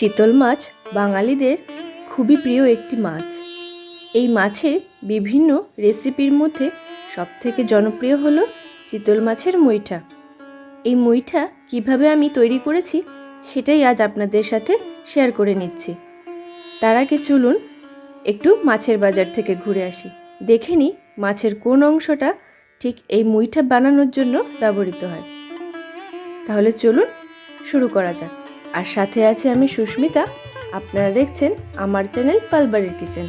চিতল মাছ বাঙালিদের খুবই প্রিয় একটি মাছ। এই মাছের বিভিন্ন রেসিপির মধ্যে সবথেকে জনপ্রিয় হলো চিতল মাছের মুইঠা এই মুইঠা কীভাবে আমি তৈরি করেছি সেটাই আজ আপনাদের সাথে শেয়ার করে নিচ্ছি। তার আগে চলুন একটু মাছের বাজার থেকে ঘুরে আসি। দেখে নিই মাছের কোন অংশটা ঠিক এই মুইঠা বানানোর জন্য ব্যবহৃত হয়। তাহলে চলুন শুরু করা যাক। আর সাথে আছে আমি সুস্মিতা। আপনারা দেখছেন আমার চ্যানেল পালবারের কিচেন।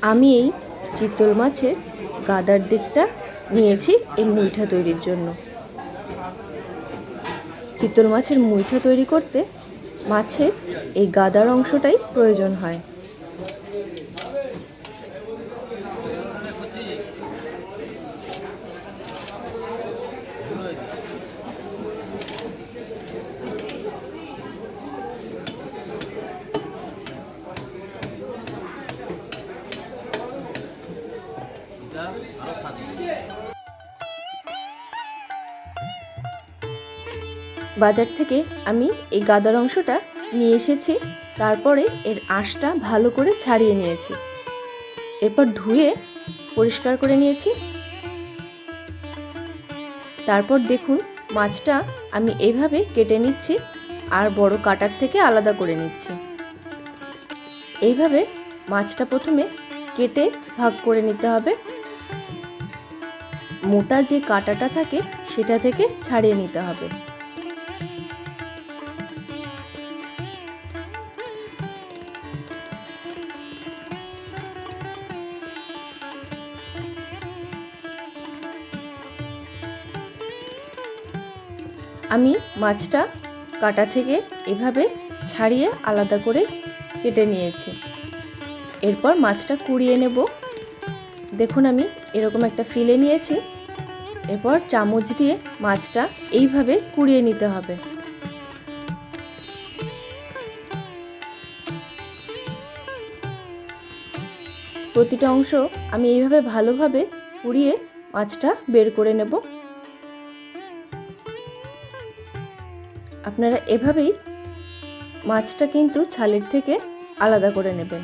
আমি এই চিতল মাছের গাদার দিকটা নিয়েছি এই মুইঠা তৈরির জন্য। চিতল মাছের মুইঠা তৈরি করতে মাছের এই গাদার অংশটাই প্রয়োজন হয়। বাজার থেকে আমি এই গাদার অংশটা নিয়ে এসেছি, তারপরে এর আঁশটা ভালো করে ছাড়িয়ে নিয়েছি। এরপর ধুয়ে পরিষ্কার করে নিয়েছি। তারপর দেখুন, মাছটা আমি এইভাবে কেটে নিচ্ছি আর বড় কাটার থেকে আলাদা করে নিচ্ছি। এইভাবে মাছটা প্রথমে কেটে ভাগ করে নিতে হবে। মোটা যে কাটাটা থাকে, সেটা থেকে ছাড়িয়ে নিতে হবে। আমি মাছটা কাটা থেকে এভাবে ছাড়িয়ে আলাদা করে কেটে নিয়েছি। এরপর মাছটা কুড়িয়ে নেব। দেখুন আমি এরকম একটা ফিলে নিয়েছি। এরপর চামচ দিয়ে মাছটা এইভাবে কুড়িয়ে নিতে হবে। প্রতিটা অংশ আমি এইভাবে ভালোভাবে কুড়িয়ে মাছটা বের করে নেব। আপনারা এভাবেই মাছটা কিন্তু ছালের থেকে আলাদা করে নেবেন।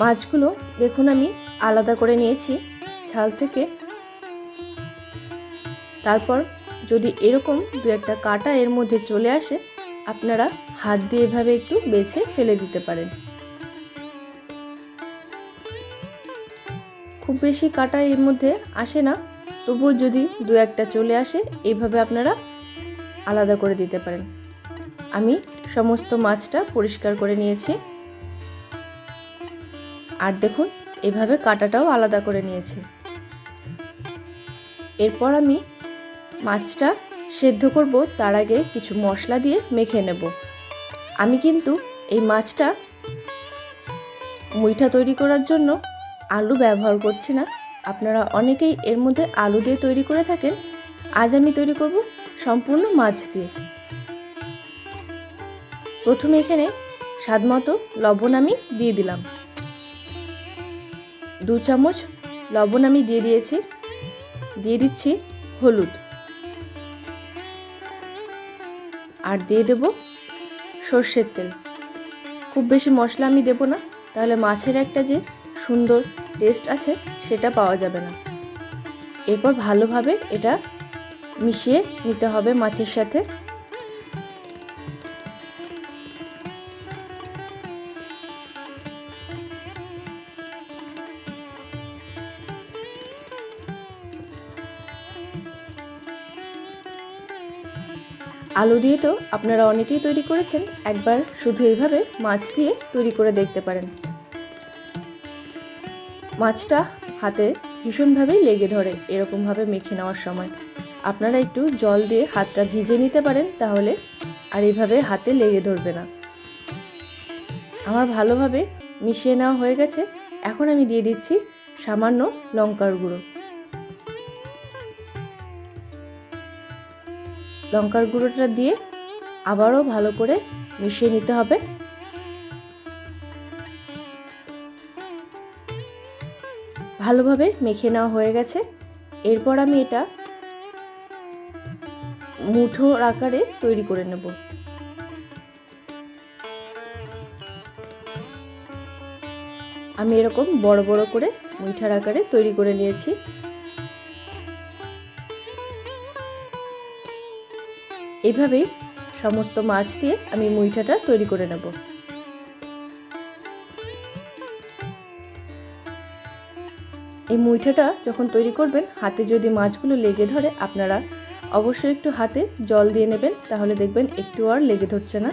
মাছগুলো দেখুন আমি আলাদা করে নিয়েছি ছাল থেকে। তারপর যদি এরকম দু একটা কাটা এর মধ্যে চলে আসে, আপনারা হাত দিয়ে এভাবে একটু বেছে ফেলে দিতে পারেন। খুব বেশি কাটা এর মধ্যে আসে না, তবুও যদি দু একটা চলে আসে এইভাবে আপনারা আলাদা করে দিতে পারেন। আমি সমস্ত মাছটা পরিষ্কার করে নিয়েছি। আর দেখুন, এভাবে কাটাটাও আলাদা করে নিয়েছি। এরপর আমি মাছটা সেদ্ধ করব, তার আগে কিছু মশলা দিয়ে মেখে নেব। আমি কিন্তু এই মাছটা মুইঠা তৈরি করার জন্য আলু ব্যবহার করছি না। আপনারা অনেকেই এর মধ্যে আলু দিয়ে তৈরি করে থাকেন। আজ আমি তৈরি করব সম্পূর্ণ মাছ দিয়ে। প্রথমে এখানে স্বাদ মতো লবণ আমি দিয়ে দিলাম। দু চামচ লবণ আমি দিয়ে দিয়েছি। দিয়ে দিচ্ছি হলুদ। আর দিয়ে দেব সর্ষের তেল। খুব বেশি মশলা আমি দেবো না, তাহলে মাছের একটা যে সুন্দর টেস্ট আছে, সেটা পাওয়া যাবে না। এরপর ভালোভাবে এটা মিশিয়ে নিতে হবে মাছের সাথে। আলু দিয়ে তো আপনারা অনেকেই তৈরি করেছেন। একবার শুধু এইভাবে মাছ দিয়ে তৈরি করে দেখতে পারেন। মাছটা হাতে ভীষণভাবেই লেগে ধরে এরকমভাবে মেখে নেওয়ার সময়। আপনারা একটু জল দিয়ে হাতটা ভিজে নিতে পারেন তাহলে আর এইভাবে হাতে লেগে ধরবে না। আমার ভালোভাবে মিশিয়ে নেওয়া হয়ে গেছে। এখন আমি দিয়ে দিচ্ছি সামান্য লঙ্কার গুঁড়ো। লঙ্কার গুঁড়োটা দিয়ে আবারও ভালো করে মিশিয়ে নিতে হবে। ভালোভাবে মেখে নেওয়া হয়ে গেছে। এরপর আমি এটা মুঠোর আকারে তৈরি করে নেব। আমি এরকম বড় বড় করে মুঠার আকারে তৈরি করে নিয়েছি। এভাবেই সমস্ত মাছ দিয়ে আমি মুইঠাটা তৈরি করে নেব। এই মুইঠাটা যখন তৈরি করবেন, হাতে যদি মাছগুলো লেগে ধরে, আপনারা অবশ্যই একটু হাতে জল দিয়ে নেবেন, তাহলে দেখবেন একটু আর লেগে ধরছে না।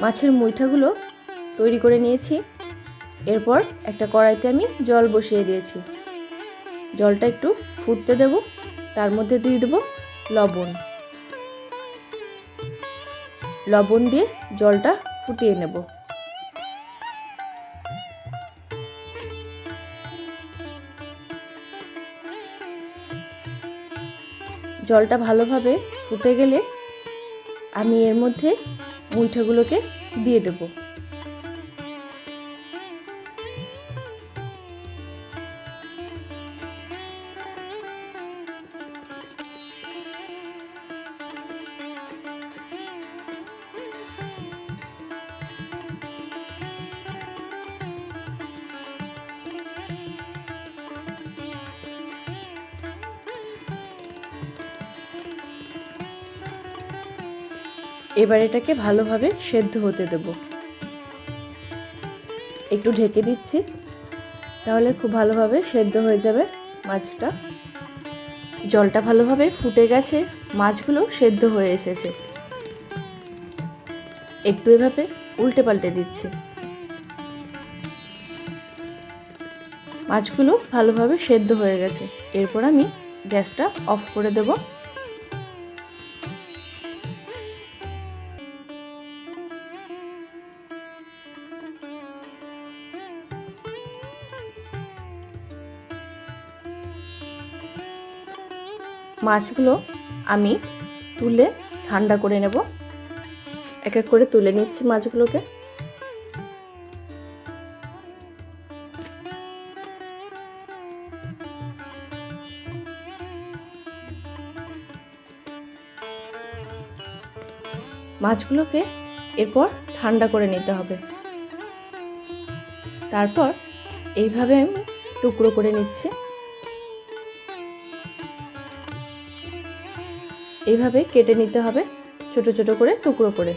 মাছের মুইঠাগুলো তৈরি করে নিয়েছি। এরপর একটা কড়াইতে আমি জল বসিয়ে দিয়েছি। জলটা একটু ফুটতে দেব। তার মধ্যে দিয়ে দেবো লবণ। লবণ দিয়ে জলটা ফুটিয়ে নেব। জলটা ভালোভাবে ফুটে গেলে আমি এর মধ্যে মুইঠাগুলোকে দিয়ে দেবো। এবার এটাকে ভালোভাবে সেদ্ধ হতে দেব। একটু ঢেকে দিচ্ছি, তাহলে খুব ভালোভাবে সেদ্ধ হয়ে যাবে মাছটা। জলটা ভালোভাবে ফুটে গেছে, মাছগুলো সেদ্ধ হয়ে এসেছে। একটু এভাবে উল্টে পাল্টে দিচ্ছি। মাছগুলো ভালোভাবে সেদ্ধ হয়ে গেছে। এরপর আমি গ্যাসটা অফ করে দেবো। মাছগুলো আমি তুলে ঠান্ডা করে নেব। এক এক করে তুলে নিচ্ছি মাছগুলোকে। মাছগুলোকে এরপর ঠান্ডা করে নিতে হবে। তারপর এইভাবে আমি টুকরো করে নিচ্ছি। এইভাবে কেটে নিতে হবে ছোট ছোট করে, টুকরো করে।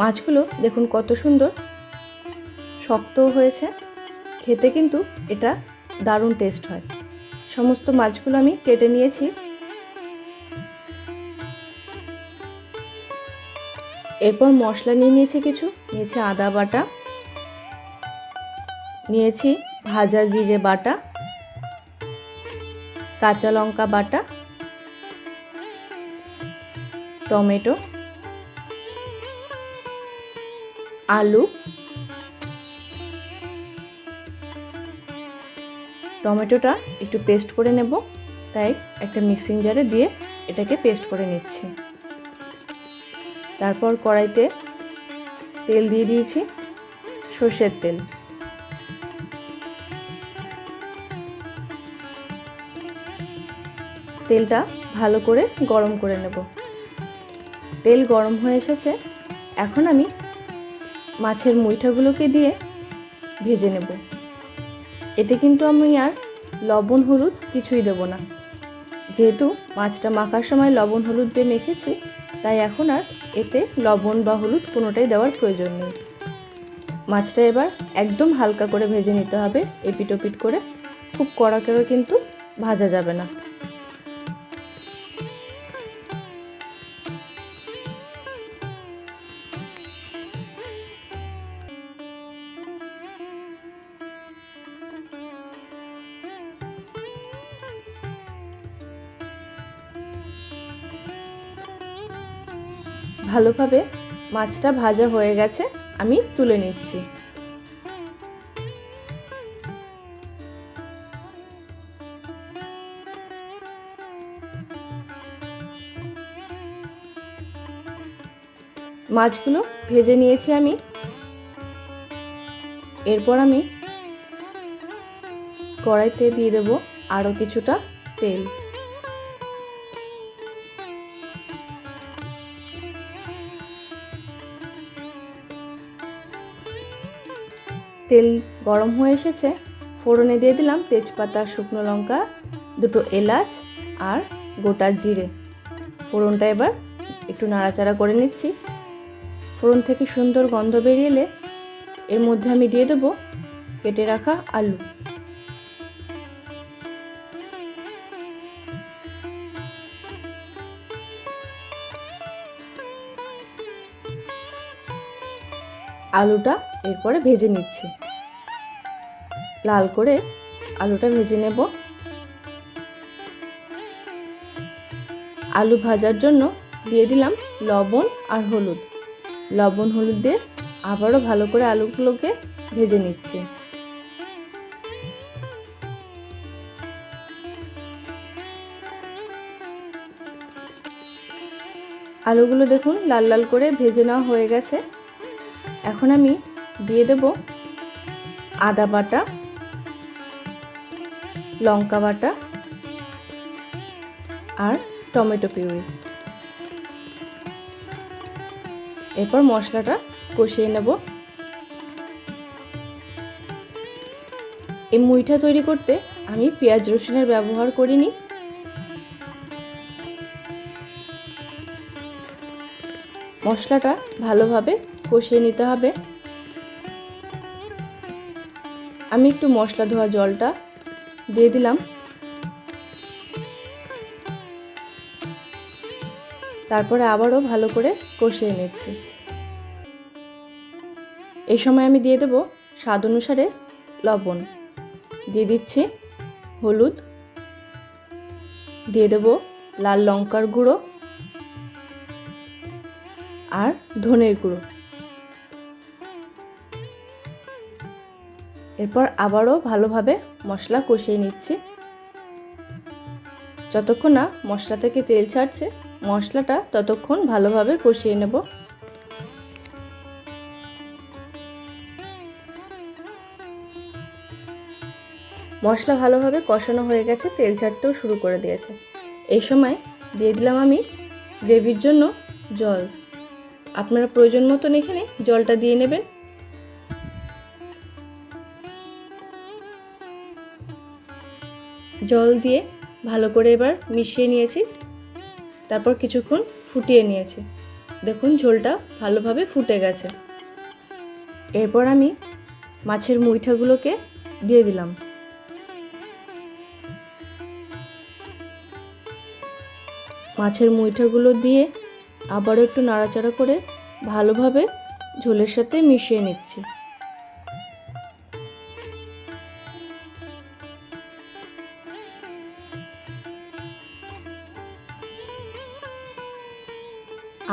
মাছগুলো দেখুন কত সুন্দর, শক্তও হয়েছে। খেতে কিন্তু এটা দারুণ টেস্ট হয়। সমস্ত মাছগুলো আমি কেটে নিয়েছি। এরপর মশলা নিয়ে নিয়েছি কিছু। নিয়েছি আদা বাটা। নিয়েছি ভাজা জিরে বাটা। কাঁচা লঙ্কা বাটা। টমেটো। আলু। টমেটোটা একটু পেস্ট করে নেব। তাই একটা মিক্সিং জারে দিয়ে এটাকে পেস্ট করে নিচ্ছি। তারপর কড়াইতে তেল দিয়ে দিয়েছি, সর্ষের তেল। তেলটা ভালো করে গরম করে নেব। তেল গরম হয়ে এসেছে, এখন আমি মাছের মুইঠাগুলোকে দিয়ে ভেজে নেব। এতে কিন্তু আমি আর লবণ, হলুদ কিছুই দেব না। যেহেতু মাছটা মাখার সময় লবণ, হলুদ দিয়ে মেখেছি তাই এখন আর এতে লবণ বা হলুদ কোনোটাই দেওয়ার প্রয়োজন নেই। মাছটা এবার একদম হালকা করে ভেজে নিতে হবে এপিটোপিট করে। খুব কড়া করে কিন্তু ভাজা যাবে না। ভালোভাবে মাছটা ভাজা হয়ে গেছে, আমি তুলে নিচ্ছি। মাছগুলো ভেজে নিয়েছি আমি। এরপর আমি কড়াইতে দিয়ে দেবো আরও কিছুটা তেল। তেল গরম হয়ে এসেছে। ফোড়নে দিয়ে দিলাম তেজপাতা, শুকনো লঙ্কা, দুটো এলাচ আর গোটা জিরে। ফোড়নটা এবার একটু নাড়াচাড়া করে নিচ্ছি। ফোড়ন থেকে সুন্দর গন্ধ বেরিয়ে এলে এর মধ্যে আমি দিয়ে দেবো কেটে রাখা আলু। আলুটা এরপরে ভেজে নিচ্ছি। লাল করে আলুটা ভেজে নেব। আলু ভাজার জন্য দিয়ে দিলাম লবণ আর হলুদ। লবণ হলুদ দিয়ে আবারও ভালো করে আলুগুলোকে ভেজে নিচ্ছি। আলুগুলো দেখুন লাল লাল করে ভেজে নেওয়া হয়ে গেছে। এখন আমি দিয়ে দেব আদা বাটা, লঙ্কা বাটা আর টমেটো পিউরি। এরপর মশলাটা কষিয়ে নেব। এই মুইঠা তৈরি করতে আমি পেঁয়াজ রসুনের ব্যবহার করিনি। মশলাটা ভালোভাবে কষিয়ে নিতে হবে। আমি একটু মশলা ধোয়া জলটা দিয়ে দিলাম। তারপরে আবারও ভালো করে কষিয়ে নিচ্ছি। এই সময় আমি দিয়ে দেব স্বাদ অনুসারে লবণ। দিয়ে দিচ্ছি হলুদ। দিয়ে দেব লাল লঙ্কার গুঁড়ো। আর ধনের গুঁড়ো। এরপর আবারও ভালোভাবে মশলা কষিয়ে নিচ্ছি। যতক্ষণ না মশলা থেকে তেল ছাড়ছে, মশলাটা ততক্ষণ ভালোভাবে কষিয়ে নেব। মশলা ভালোভাবে কষানো হয়ে গেছে, তেল ছাড়তেও শুরু করে দিয়েছে। এই সময় দিয়ে দিলাম আমি গ্রেভির জন্য জল। আপনারা প্রয়োজন মতন এখানে জলটা দিয়ে নেবেন। জল দিয়ে ভালো করে এবার মিশিয়ে নিয়েছি। তারপর কিছুক্ষণ ফুটিয়ে নিয়েছি। দেখুন, ঝোলটা ভালোভাবে ফুটে গেছে। এরপর আমি মাছের মুইঠাগুলোকে দিয়ে দিলাম। মাছের মুইঠাগুলো দিয়ে আবারও একটু নাড়াচাড়া করে ভালোভাবে ঝোলের সাথে মিশিয়ে নিচ্ছি।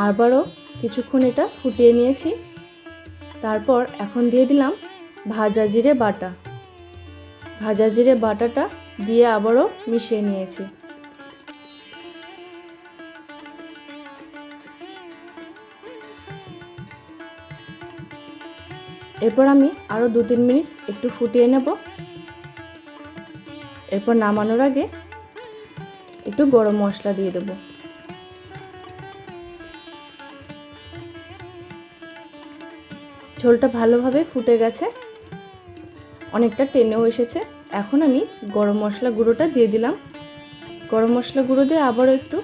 আবারও কিছুক্ষণ এটা ফুটিয়ে নিয়েছি। তারপর এখন দিয়ে দিলাম ভাজা জিরে বাটা। ভাজা জিরে বাটাটা দিয়ে আবারও মিশিয়ে নিয়েছি। এরপর আমি আরও দু তিন মিনিট একটু ফুটিয়ে নেব। এরপর নামানোর আগে একটু গরম মশলা দিয়ে দেব। ঝোলটা ভালোভাবে ফুটে গেছে। অনেকটা টেনেও এসেছে। এখন আমি গরম মশলা গুঁড়োটা দিয়ে দিলাম। গরম মশলা গুঁড়ো দিয়ে আবারও একটু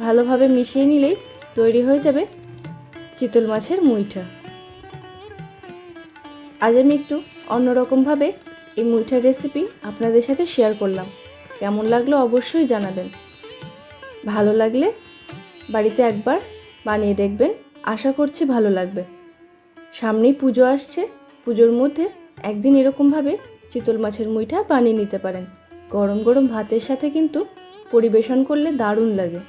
ভালোভাবে মিশিয়ে নিলেই তৈরি হয়ে যাবে চিতল মাছের মুইঠা। আজ আমি একটু অন্যরকমভাবে এই মুইঠার রেসিপি আপনাদের সাথে শেয়ার করলাম। কেমন লাগল অবশ্যই জানাবেন। ভালো লাগলে বাড়িতে একবার বানিয়ে দেখবেন। আশা করছি ভালো লাগবে। সামনেই পুজো আসছে। পুজোর মধ্যে একদিন এরকমভাবে চিতল মাছের মুইঠা বানিয়ে নিতে পারেন। গরম গরম ভাতের সাথে কিন্তু পরিবেশন করলে দারুণ লাগে।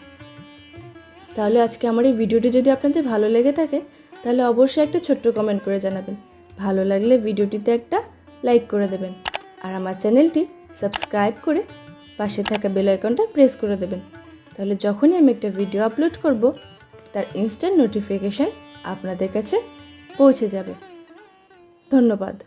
তাহলে আজকে আমার এই ভিডিওটি যদি আপনাদের ভালো লেগে থাকে, তাহলে অবশ্যই একটা ছোট্ট কমেন্ট করে জানাবেন। ভালো লাগলে ভিডিওটিতে একটা লাইক করে দেবেন। আর আমার চ্যানেলটি সাবস্ক্রাইব করে পাশে থাকা বেল আইকনটা প্রেস করে দেবেন। তাহলে যখনই আমি একটা ভিডিও আপলোড করব, তার ইনস্ট্যান্ট নোটিফিকেশান আপনাদের কাছে পৌঁছে যাবে। ধন্যবাদ।